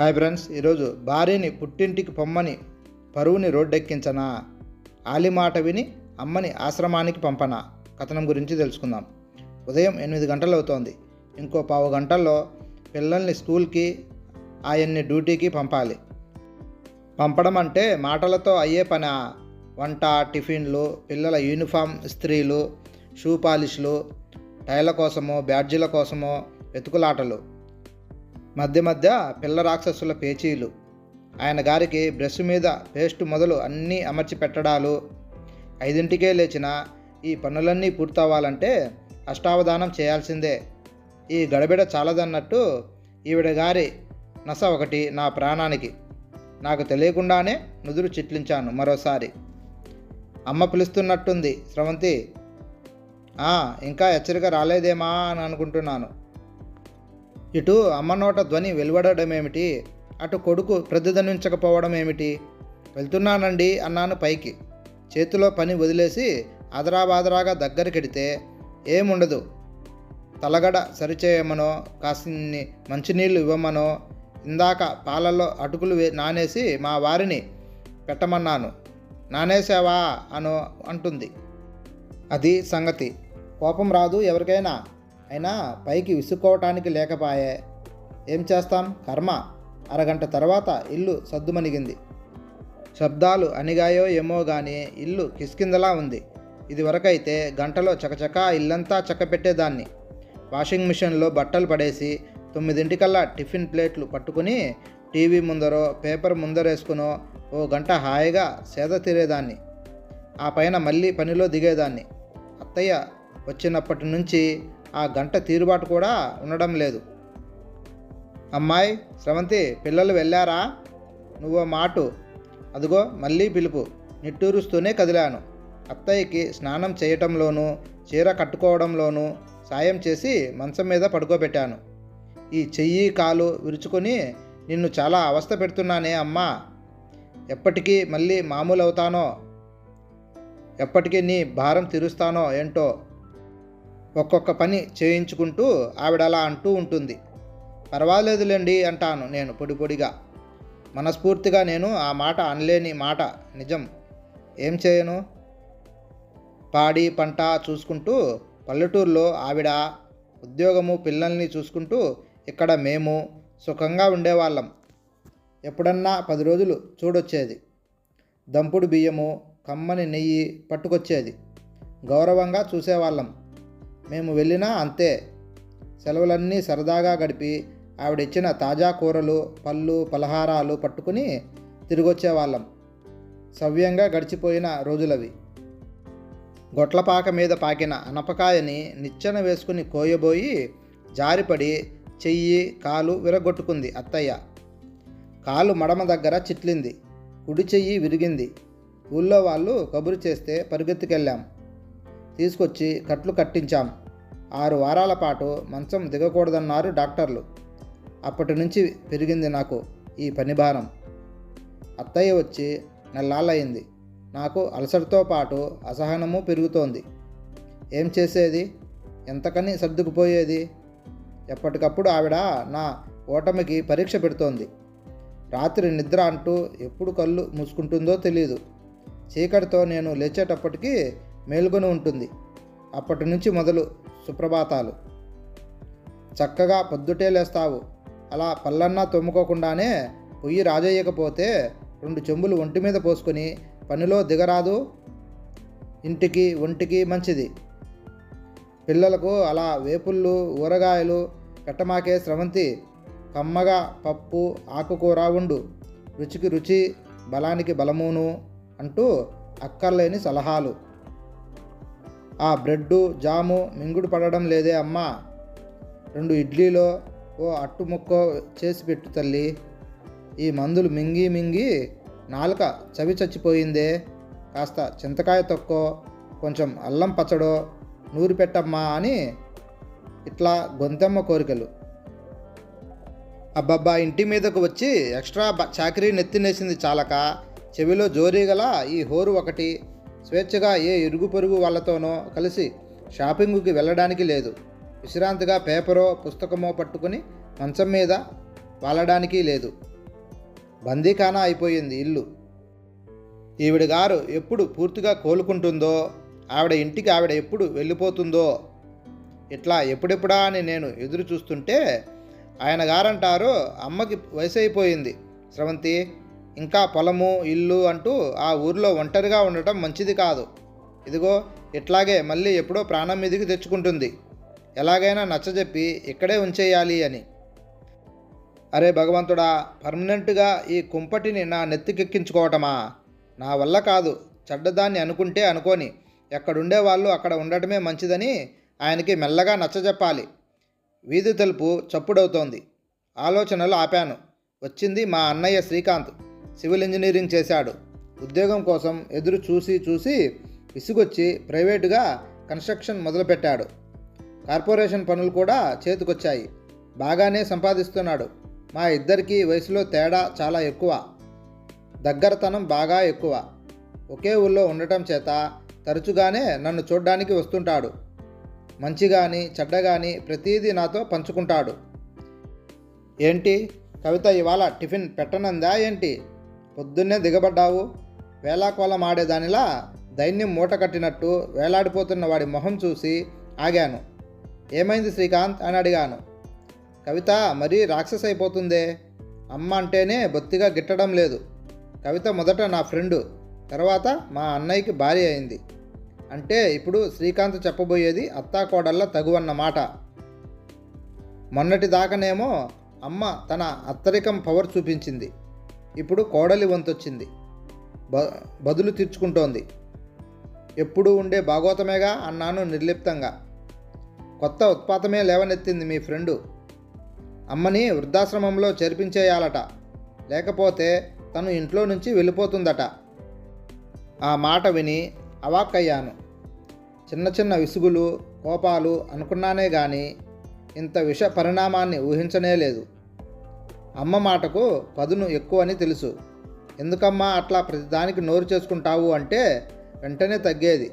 Hi friends ఈరోజు భార్యని పుట్టింటికి పొమ్మని పరువుని రోడ్డెక్కించనా? ఆలి మాట విని అమ్మని ఆశ్రమానికి పంపనా? కథనం గురించి తెలుసుకుందాం. ఉదయం ఎనిమిది గంటలు అవుతోంది. ఇంకో పావు గంటల్లో పిల్లల్ని స్కూల్కి ఆయన్ని డ్యూటీకి పంపాలి. పంపడం అంటే మాటలతో అయ్యే పని? వంట టిఫిన్లు పిల్లల యూనిఫామ్ ఇస్త్రీలు షూ పాలిష్లు టైల కోసమో బ్యాడ్జీల కోసమో వెతుకులాటలు. మధ్య మధ్య పిల్ల రాక్షసుల పేచీలు. ఆయన గారికి బ్రష్ మీద పేస్ట్ మొదలు అన్నీ అమర్చి పెట్టడాలు. ఐదింటికే లేచిన ఈ పనులన్నీ పూర్తవ్వాలంటే అష్టావధానం చేయాల్సిందే. ఈ గడబిడ చాలదన్నట్టు ఈవిడ గారి నస ఒకటి నా ప్రాణానికి. నాకు తెలియకుండానే నుదురు చిట్లించాను మరోసారి. అమ్మ పిలుస్తున్నట్టుంది స్రవంతి. ఇంకా హెచ్చరిక రాలేదేమా అని అనుకుంటున్నాను. ఇటు అమ్మ నోట ధ్వని వెలువడడం ఏమిటి? అటు కొడుకు ప్రతిధ్వనించకపోవడం ఏమిటి? వెళ్తున్నానండి అన్నాను పైకి. చేతిలో పని వదిలేసి అదరాబాదరాగా దగ్గరికెడితే ఏముండదు? తలగడ సరిచేయమనో కాసిన్ని మంచినీళ్ళు ఇవ్వమనో ఇందాక పాలల్లో అటుకులు నానేసి మా వారిని పెట్టమన్నాను. నానేసావా అను అంటుంది. అది సంగతి. కోపం రాదు ఎవరికైనా. అయినా పైకి విసుక్కోవటానికి లేకపాయే. ఏం చేస్తాం? కర్మ. అరగంట తర్వాత ఇల్లు సద్దుమణిగింది. శబ్దాలు అణిగాయో ఏమో కానీ ఇల్లు కిస్కిందలా ఉంది. ఇదివరకైతే గంటలో చకచకా ఇల్లంతా చక్కపెట్టేదాన్ని. వాషింగ్ మిషన్లో బట్టలు పడేసి తొమ్మిదింటికల్లా టిఫిన్ ప్లేట్లు పట్టుకుని టీవీ ముందరో పేపర్ ముందరేసుకునో ఓ గంట హాయిగా సేద తీరేదాన్ని. ఆ పైన మళ్ళీ పనిలో దిగేదాన్ని. అత్తయ్య వచ్చినప్పటి నుంచి ఆ గంట తీరుబాటు కూడా ఉండడం లేదు. అమ్మాయి స్రవంతి పిల్లలు వెళ్ళారా? నువ్వు మాటు. అదిగో మళ్ళీ పిలుపు. నిట్టూరుస్తూనే కదిలాను. అత్తయ్యకి స్నానం చేయటంలోనూ చీర కట్టుకోవడంలోనూ సాయం చేసి మంచం మీద పడుకోబెట్టాను. ఈ చెయ్యి కాలు విరుచుకొని నిన్ను చాలా అవస్థ పెడుతున్నానే అమ్మా. ఎప్పటికీ మళ్ళీ మామూలు అవుతానో ఎప్పటికీ నీ భారం తీరుస్తానో ఏంటో? ఒక్కొక్క పని చేయించుకుంటూ ఆవిడ అలా అంటూ ఉంటుంది. పర్వాలేదులేండి అంటాను నేను పొడి పొడిగా. మనస్ఫూర్తిగా నేను ఆ మాట అనలేని మాట. నిజం. ఏం చేయను? పాడి పంట చూసుకుంటూ పల్లెటూరులో ఆవిడ ఉద్యోగము పిల్లల్ని చూసుకుంటూ ఇక్కడ మేము సుఖంగా ఉండేవాళ్ళం. ఎప్పుడన్నా పది రోజులు చూడొచ్చేది. దంపుడు బియ్యము కమ్మని నెయ్యి పట్టుకొచ్చేది. గౌరవంగా చూసేవాళ్ళం. మేము వెళ్ళినా అంతే. సెలవులన్నీ సరదాగా గడిపి ఆవిడిచ్చిన తాజా కూరలు పళ్ళు పలహారాలు పట్టుకుని తిరిగొచ్చేవాళ్ళం. సవ్యంగా గడిచిపోయిన రోజులవి. గొట్లపాక మీద పాకిన అనపకాయని నిచ్చెన వేసుకుని కోయబోయి జారిపడి చెయ్యి కాలు విరగొట్టుకుంది అత్తయ్య. కాలు మడమ దగ్గర చిట్లింది. కుడి చెయ్యి విరిగింది. ఊళ్ళో వాళ్ళు కబురు చేస్తే పరిగెత్తుకెళ్ళాం. తీసుకొచ్చి కట్లు కట్టించాం. ఆరు వారాల పాటు మంచం దిగకూడదన్నారు డాక్టర్లు. అప్పటి నుంచి పెరిగింది నాకు ఈ పని భారం. అత్తయ్య వచ్చి నెల్లాళ్ళయింది. నాకు అలసటతో పాటు అసహనము పెరుగుతోంది. ఏం చేసేది? ఎంతకని సర్దుకుపోయేది? ఎప్పటికప్పుడు ఆవిడ నా ఓటమికి పరీక్ష పెడుతోంది. రాత్రి నిద్ర అంటూ ఎప్పుడు కళ్ళు మూసుకుంటుందో తెలియదు చీకటితో నేను లేచేటప్పటికీ మేలుకొని ఉంటుంది. అప్పటి నుంచి మొదలు సుప్రభాతాలు. చక్కగా పొద్దుటే లేస్తావు. అలా పల్లన్నా తొమ్ముకోకుండానే పొయ్యి రాజేయకపోతే రెండు చెంబులు ఒంటి మీద పోసుకొని పనిలో దిగరాదు. ఇంటికి ఒంటికి మంచిది. పిల్లలకు అలా వేపుళ్ళు ఊరగాయలు పెట్టమాకే స్రవంతి. కమ్మగా పప్పు ఆకుకూర ఉండు. రుచికి రుచి బలానికి బలమును అంటూ అక్కర్లేని సలహాలు. ఆ బ్రెడ్డు జాము మింగుడు పడడం లేదే అమ్మా. రెండు ఇడ్లీలో ఓ అట్టు ముక్క చేసి పెట్టు తల్లి. ఈ మందులు మింగి మింగి నాలుక చవి చచ్చిపోయిందే. కాస్త చింతకాయ తొక్కో కొంచెం అల్లం పచ్చడో నూరి పెట్టమ్మా అని ఇట్లా గొంతెమ్మ కోరికలు. అబ్బబ్బా ఇంటి మీదకు వచ్చి ఎక్స్ట్రా చాకరీ నెత్తినేసింది చాలక చెవిలో జోరీగల ఈ హోరు ఒకటి స్వేచ్ఛగా ఏ ఇరుగు పొరుగు వాళ్ళతోనో కలిసి షాపింగ్కి వెళ్ళడానికి లేదు. విశ్రాంతిగా పేపరో పుస్తకమో పట్టుకుని మంచం మీద వాలడానికి లేదు. బందీఖానా అయిపోయింది ఇల్లు. ఈవిడ గారు ఎప్పుడు పూర్తిగా కోలుకుంటుందో ఆవిడ ఇంటికి ఆవిడ ఎప్పుడు వెళ్ళిపోతుందో ఇట్లా ఎప్పుడెప్పుడా అని నేను ఎదురు చూస్తుంటే ఆయన గారంటారు అమ్మకి వయసు అయిపోయింది స్రవంతి ఇంకా పొలము ఇల్లు అంటూ ఆ ఊర్లో ఒంటరిగా ఉండటం మంచిది కాదు. ఇదిగో ఇట్లాగే మళ్ళీ ఎప్పుడో ప్రాణం మీదికి తెచ్చుకుంటుంది. ఎలాగైనా నచ్చజెప్పి ఇక్కడే ఉంచేయాలి అని. అరే భగవంతుడా పర్మనెంట్గా ఈ కుంపటిని నా నెత్తికెక్కించుకోవటమా? నా వల్ల కాదు చెడ్డదాన్ని అనుకుంటే అనుకోని. ఎక్కడుండే వాళ్ళు అక్కడ ఉండటమే మంచిదని ఆయనకి మెల్లగా నచ్చజెప్పాలి. వీధి తలుపు చప్పుడవుతోంది. ఆలోచనలు ఆపాను. వచ్చింది మా అన్నయ్య శ్రీకాంత్. సివిల్ ఇంజనీరింగ్ చేశాడు. ఉద్యోగం కోసం ఎదురు చూసి చూసి విసుగొచ్చి ప్రైవేటుగా కన్స్ట్రక్షన్ మొదలుపెట్టాడు. కార్పొరేషన్ పనులు కూడా చేతికొచ్చాయి. బాగానే సంపాదిస్తున్నాడు. మా ఇద్దరికీ వయసులో తేడా చాలా ఎక్కువ. దగ్గరతనం బాగా ఎక్కువ. ఒకే ఊళ్ళో ఉండటం చేత తరచుగానే నన్ను చూడ్డానికి వస్తుంటాడు. మంచి కానీ చెడ్డ కానీ ప్రతీదీ నాతో పంచుకుంటాడు. ఏంటి? కవిత ఇవాళ టిఫిన్ పెట్టనందా ఏంటి? పొద్దున్నే దిగబడ్డావు. వేలాకోలం ఆడేదానిలా దైన్యం మూట కట్టినట్టు వేలాడిపోతున్న వాడి మొహం చూసి ఆగాను. ఏమైంది శ్రీకాంత్ అని అడిగాను. కవిత మరీ రాక్షస అయిపోతుందే అమ్మ అంటేనే బొత్తిగా గిట్టడం లేదు. కవిత మొదట నా ఫ్రెండు తర్వాత మా అన్నయ్యకి భార్య అయింది. అంటే ఇప్పుడు శ్రీకాంత్ చెప్పబోయేది అత్తాకోడళ్ళ తగువన్నమాట. మొన్నటి దాకానేమో అమ్మ తన అత్తరికం పవర్ చూపించింది. ఇప్పుడు కోడలి వంతొచ్చింది. బ బదులు తీర్చుకుంటోంది. ఎప్పుడు ఉండే భాగోతమేగా అన్నాను నిర్లిప్తంగా. కొత్త ఉత్పాతమే లేవనెత్తింది మీ ఫ్రెండు. అమ్మని వృద్ధాశ్రమంలో చేర్పించేయాలట. లేకపోతే తను ఇంట్లో నుంచి వెళ్ళిపోతుందట. ఆ మాట విని అవాక్కయ్యాను. చిన్న చిన్న విసుగులు కోపాలు అనుకున్నానే కానీ ఇంత విష పరిణామాన్ని ఊహించనే లేదు. అమ్మ మాటకు పదును ఎక్కువని తెలుసు. ఎందుకమ్మా అట్లా ప్రతిదానికి నోరు చేసుకుంటావు అంటే వెంటనే తగ్గేది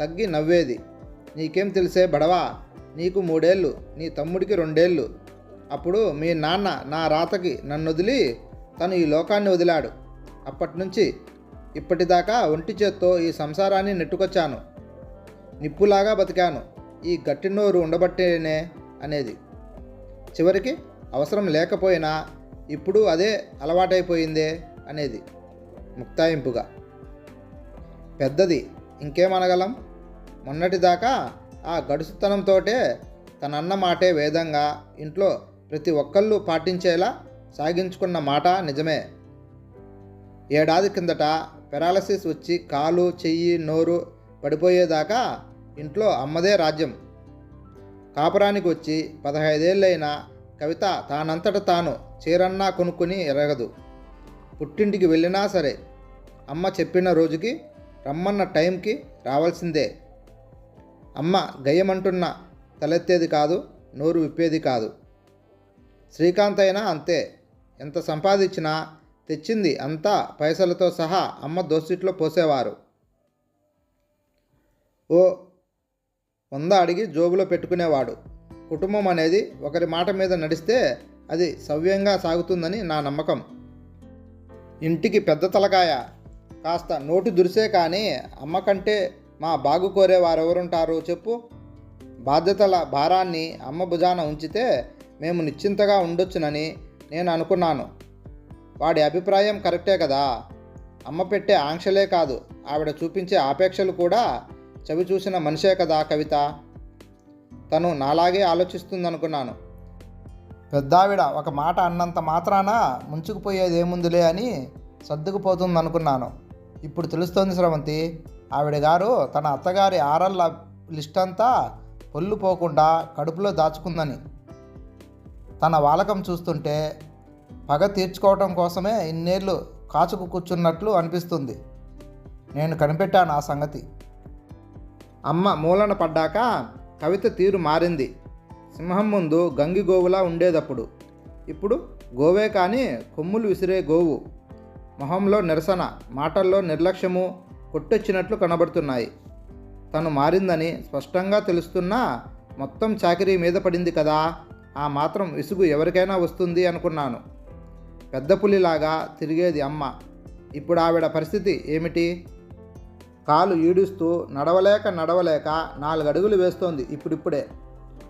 తగ్గి నవ్వేది. నీకేం తెలిసే బడవా? నీకు మూడేళ్ళు నీ తమ్ముడికి రెండేళ్ళు. అప్పుడు మీ నాన్న నా రాతకి నన్ను వదిలి తను ఈ లోకాన్ని వదిలాడు. అప్పటి నుంచి ఇప్పటిదాకా ఒంటి చేత్తో ఈ సంసారాన్ని నెట్టుకొచ్చాను. నిప్పులాగా బతికాను. ఈ గట్టి నోరు ఉండబట్టేనే అనేది. చివరికి అవసరం లేకపోయినా ఇప్పుడు అదే అలవాటైపోయిందే అనేది ముక్తాయింపుగా. పెద్దది ఇంకేమనగలం? మొన్నటిదాకా ఆ గడుసుతనంతోటే తనన్న మాటే వేదంగా ఇంట్లో ప్రతి ఒక్కళ్ళు పాటించేలా సాగించుకున్న మాట నిజమే. ఏడాది కిందట పెరాలసిస్ వచ్చి కాలు చెయ్యి నోరు పడిపోయేదాకా ఇంట్లో అమ్మదే రాజ్యం. కాపురానికి వచ్చి పదహైదేళ్ళైన కవిత తానంతట తాను. చీరన్నా కొనుక్కుని ఎరగదు. పుట్టింటికి వెళ్ళినా సరే అమ్మ చెప్పిన రోజుకి రమ్మన్న టైంకి రావాల్సిందే. అమ్మ గయ్యమంటున్న తలెత్తేది కాదు నోరు విప్పేది కాదు. శ్రీకాంత్ అయినా అంతే. ఎంత సంపాదించినా తెచ్చింది అంతా పైసలతో సహా అమ్మ దోసిట్లో పోసేవారు. ఓ వంద అడిగి జోబులో పెట్టుకునేవాడు. కుటుంబం అనేది ఒకరి మాట మీద నడిస్తే అది సవ్యంగా సాగుతుందని నా నమ్మకం. ఇంటికి పెద్ద తలకాయ కాస్త నోటు దురిసే కానీ అమ్మ కంటే మా బాగు కోరే వారెవరుంటారో చెప్పు. బాధ్యతల భారాన్ని అమ్మ భుజాన ఉంచితే మేము నిశ్చింతగా ఉండొచ్చునని నేను అనుకున్నాను. వాడి అభిప్రాయం కరెక్టే కదా. అమ్మ పెట్టే ఆంక్షలే కాదు ఆవిడ చూపించే ఆపేక్షలు కూడా చవి చూసిన మనిషే కదా కవిత. తను నాలాగే ఆలోచిస్తుందనుకున్నాను. పెద్దావిడ ఒక మాట అన్నంత మాత్రాన ముంచుకుపోయేది ఏముందిలే అని సర్దుకుపోతుందనుకున్నాను. ఇప్పుడు తెలుస్తోంది శ్రవంతి ఆవిడ గారు తన అత్తగారి ఆరళ్ళ లిస్ట్ అంతా పొల్లు పోకుండా కడుపులో దాచుకుందని. తన వాలకం చూస్తుంటే పగ తీర్చుకోవటం కోసమే ఇన్నేళ్ళు కాచుకు కూర్చున్నట్లు అనిపిస్తుంది. నేను కనిపెట్టాను ఆ సంగతి. అమ్మ మూలన పడ్డాక కవిత తీరు మారింది. సింహం ముందు గంగి గోవులా ఉండేదప్పుడు. ఇప్పుడు గోవే కానీ కొమ్ములు విసిరే గోవు. మొహంలో నిరసన మాటల్లో నిర్లక్ష్యము కొట్టొచ్చినట్లు కనబడుతున్నాయి. తను మారిందని స్పష్టంగా తెలుస్తున్నా మొత్తం చాకరీ మీద పడింది కదా ఆ మాత్రం విసుగు ఎవరికైనా వస్తుంది అనుకున్నాను. పెద్ద పులిలాగా తిరిగేది అమ్మ. ఇప్పుడు ఆవిడ పరిస్థితి ఏమిటి? కాలు ఈడుస్తూ నడవలేక నడవలేక నాలుగు అడుగులు వేస్తోంది ఇప్పుడిప్పుడే.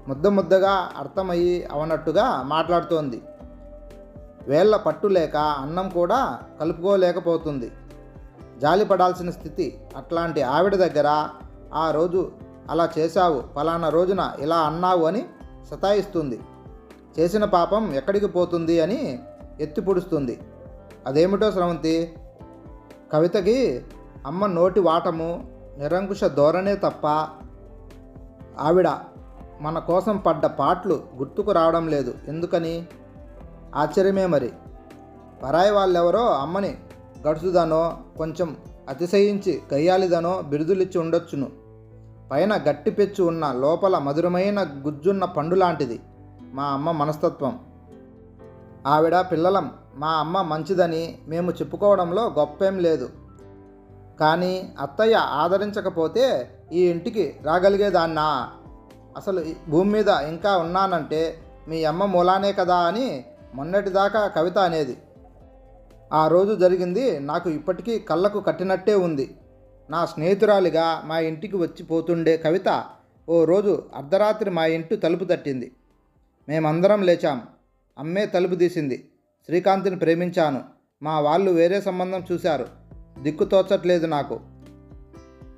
ముద్ద ముద్దగా అర్థమయ్యి అవనట్టుగా మాట్లాడుతోంది. వేళ్ళ పట్టు లేక అన్నం కూడా కలుపుకోలేకపోతుంది. జాలిపడాల్సిన స్థితి అట్లాంటి ఆవిడ దగ్గర ఆ రోజు అలా చేశావు ఫలానా రోజున ఇలా అన్నావు అని సతాయిస్తుంది. చేసిన పాపం ఎక్కడికి పోతుంది అని ఎత్తి పొడుస్తుంది అదేమిటో స్రవంతి? కవితకి అమ్మ నోటి వాటము నిరంకుశ ధోరణే తప్ప ఆవిడ మన కోసం పడ్డ పాటలు గుర్తుకు రావడం లేదు. ఎందుకని? ఆశ్చర్యమే మరి. పరాయి వాళ్ళెవరో అమ్మని గడుసుదనో కొంచెం అతిశయించి గయ్యాలిదనో బిరుదులిచ్చి ఉండొచ్చును. పైన గట్టి పెచ్చు ఉన్న లోపల మధురమైన గుజ్జున్న పండు లాంటిది మా అమ్మ మనస్తత్వం. ఆవిడ పిల్లలం మా అమ్మ మంచిదని మేము చెప్పుకోవడంలో గొప్పేం లేదు. కానీ అత్తయ్య ఆదరించకపోతే ఈ ఇంటికి రాగలిగేదాన్నా? అసలు భూమి మీద ఇంకా ఉన్నానంటే మీ అమ్మ మూలానే కదా అని మొన్నటిదాకా కవిత అనేది. ఆ రోజు జరిగింది నాకు ఇప్పటికీ కళ్ళకు కట్టినట్టే ఉంది. నా స్నేహితురాలిగా మా ఇంటికి వచ్చి పోతుండే కవిత ఓ రోజు అర్ధరాత్రి మా ఇంటి తలుపు తట్టింది. మేమందరం లేచాం. అమ్మే తలుపు తీసింది. శ్రీకాంత్ని ప్రేమించాను. మా వాళ్ళు వేరే సంబంధం చూశారు. దిక్కు తోచట్లేదు నాకు.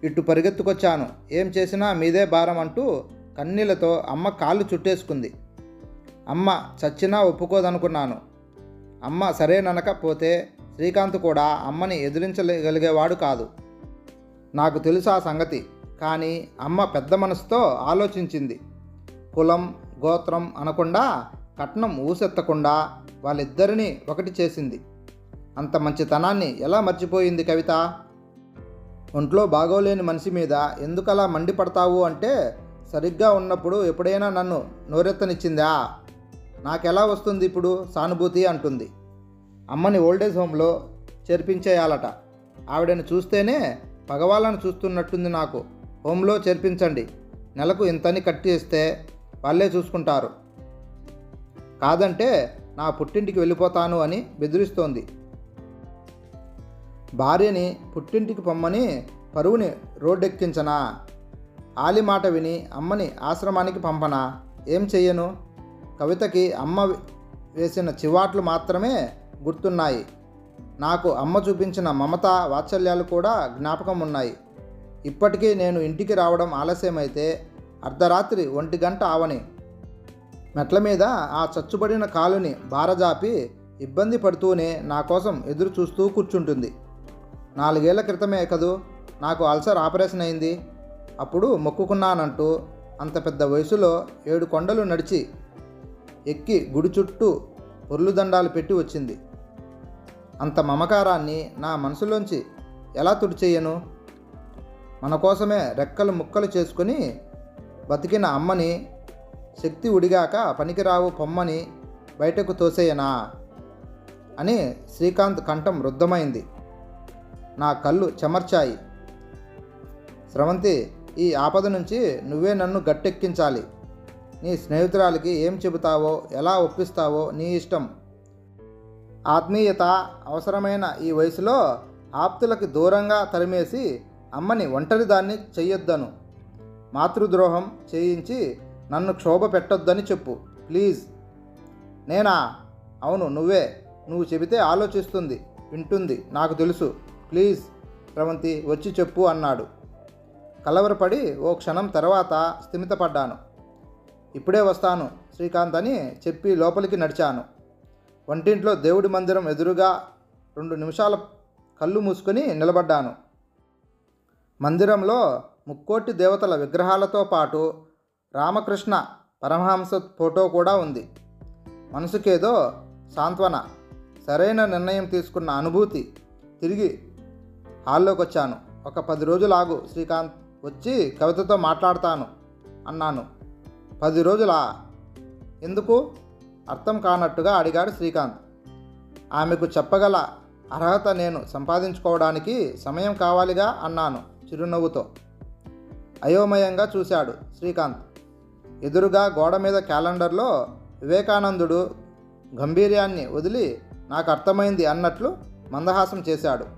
ఇటు పరిగెత్తుకొచ్చాను. ఏం చేసినా మీదే భారం అంటూ కన్నీళ్ళతో అమ్మ కాళ్ళు చుట్టేసుకుంది. అమ్మ చచ్చినా ఒప్పుకోదనుకున్నాను. అమ్మ సరేననకపోతే శ్రీకాంత్ కూడా అమ్మని ఎదిరించగలిగేవాడు కాదు. నాకు తెలుసు ఆ సంగతి కానీ అమ్మ పెద్ద మనసుతో ఆలోచించింది. కులం గోత్రం అనకుండా కట్నం ఊసెత్తకుండా వాళ్ళిద్దరినీ ఒకటి చేసింది. అంత మంచితనాన్ని ఎలా మర్చిపోయింది కవిత? ఒంట్లో బాగోలేని మనిషి మీద ఎందుకలా మండిపడతావు అంటే సరిగ్గా ఉన్నప్పుడు ఎప్పుడైనా నన్ను నోరెత్తనిచ్చిందా? నాకెలా వస్తుంది ఇప్పుడు సానుభూతి అంటుంది. అమ్మని ఓల్డేజ్ హోమ్లో చేర్పించేయాలట ఆవిడని చూస్తేనే పగవాళ్ళను చూస్తున్నట్టుంది నాకు. హోమ్లో చేర్పించండి. నెలకు ఇంతని కట్టేస్తే వాళ్ళే చూసుకుంటారు. కాదంటే నా పుట్టింటికి వెళ్ళిపోతాను అని బెదిరిస్తోంది. భార్యని పుట్టింటికి పొమ్మని పరువుని రోడ్డెక్కించనా? ఆలి మాట విని అమ్మని ఆశ్రమానికి పంపనా? ఏం చెయ్యను? కవితకి అమ్మ వేసిన చివాట్లు మాత్రమే గుర్తున్నాయి. నాకు అమ్మ చూపించిన మమత వాత్సల్యాలు కూడా జ్ఞాపకం ఉన్నాయి ఇప్పటికీ నేను ఇంటికి రావడం ఆలస్యమైతే అర్ధరాత్రి ఒంటి గంట ఆవని. మెట్ల మీద ఆ చచ్చుబడిన కాలుని బారజాపి ఇబ్బంది పడుతూనే నా కోసం ఎదురు చూస్తూ కూర్చుంటుంది. నాలుగేళ్ళ క్రితమే కదూ నాకు అల్సర్ ఆపరేషన్ అయింది. అప్పుడు మొక్కుకున్నానంటూ అంత పెద్ద వయసులో ఏడు కొండలు నడిచి ఎక్కి గుడి చుట్టూ పొర్లు దండాలు పెట్టి వచ్చింది. అంత మమకారాన్ని నా మనసులోంచి ఎలా తుడిచేయను? మన కోసమే రెక్కలు ముక్కలు చేసుకొని బతికిన అమ్మని శక్తి ఉడిగాక పనికిరావు పొమ్మని బయటకు తోసేయనా? అని శ్రీకాంత్ కంఠం రుద్ధమైంది. నా కళ్ళు చెమర్చాయి. స్రవంతి ఈ ఆపద నుంచి నువ్వే నన్ను గట్టెక్కించాలి. నీ స్నేహితురాలికి ఏం చెబుతావో ఎలా ఒప్పిస్తావో నీ ఇష్టం. ఆత్మీయత అవసరమైన ఈ వయసులో ఆప్తులకి దూరంగా తరిమేసి అమ్మని ఒంటరిదాన్ని చెయ్యొద్దను. మాతృద్రోహం చేయించి నన్ను క్షోభ పెట్టొద్దని చెప్పు ప్లీజ్. నేనా? అవును నువ్వే. నువ్వు చెబితే ఆలోచిస్తుంది వింటుంది నాకు తెలుసు. ప్లీజ్ రవంతి వచ్చి చెప్పు అన్నాడు. కలవరపడి ఓ క్షణం తర్వాత స్థిమితపడ్డాను. ఇప్పుడే వస్తాను శ్రీకాంత్ అని చెప్పి లోపలికి నడిచాను. వంటింట్లో దేవుడి మందిరం ఎదురుగా రెండు నిమిషాల కళ్ళు మూసుకొని నిలబడ్డాను. మందిరంలో ముక్కోటి దేవతల విగ్రహాలతో పాటు రామకృష్ణ పరమహంస ఫోటో కూడా ఉంది. మనసుకేదో సాంత్వన సరైన నిర్ణయం తీసుకున్న అనుభూతి. తిరిగి హాల్లోకి వచ్చాను ఒక పది రోజులు ఆగు శ్రీకాంత్ వచ్చి కవితతో మాట్లాడతాను అన్నాను. పది రోజులా? ఎందుకు? అర్థం కానట్టుగా అడిగాడు శ్రీకాంత్. ఆమెకు చెప్పగల అర్హత నేను సంపాదించుకోవడానికి సమయం కావాలిగా అన్నాను చిరునవ్వుతో. అయోమయంగా చూశాడు శ్రీకాంత్. ఎదురుగా గోడ మీద క్యాలెండర్లో వివేకానందుడు గంభీర్యాన్ని వదిలి నాకు అర్థమైంది అన్నట్లు మందహాసం చేశాడు.